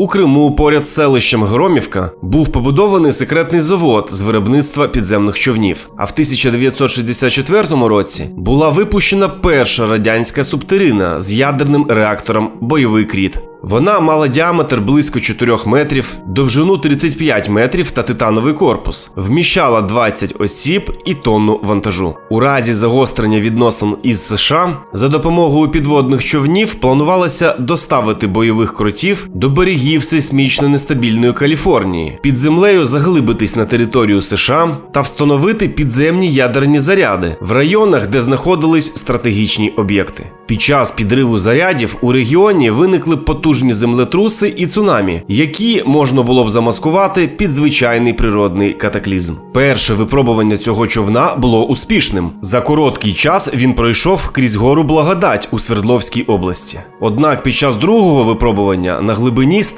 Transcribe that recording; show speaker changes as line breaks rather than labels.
У Криму, поряд з селищем Громівка, був побудований секретний завод з виробництва підземних човнів. А в 1964 році була випущена перша радянська субтерина з ядерним реактором Бойовий кріт. Вона мала діаметр близько 4 метрів, довжину 35 метрів та титановий корпус, вміщала 20 осіб і тонну вантажу. У разі загострення відносин із США за допомогою підводних човнів планувалося доставити бойових кротів до берегів сейсмічно нестабільної Каліфорнії, під землею заглибитись на територію США та встановити підземні ядерні заряди в районах, де знаходились стратегічні об'єкти. Під час підриву зарядів у регіоні виникли потужні землетруси і цунамі, які можна було б замаскувати під звичайний природний катаклізм. Перше випробування цього човна було успішним. За короткий час він пройшов крізь гору Благодать у Свердловській області. Однак під час другого випробування на глибині став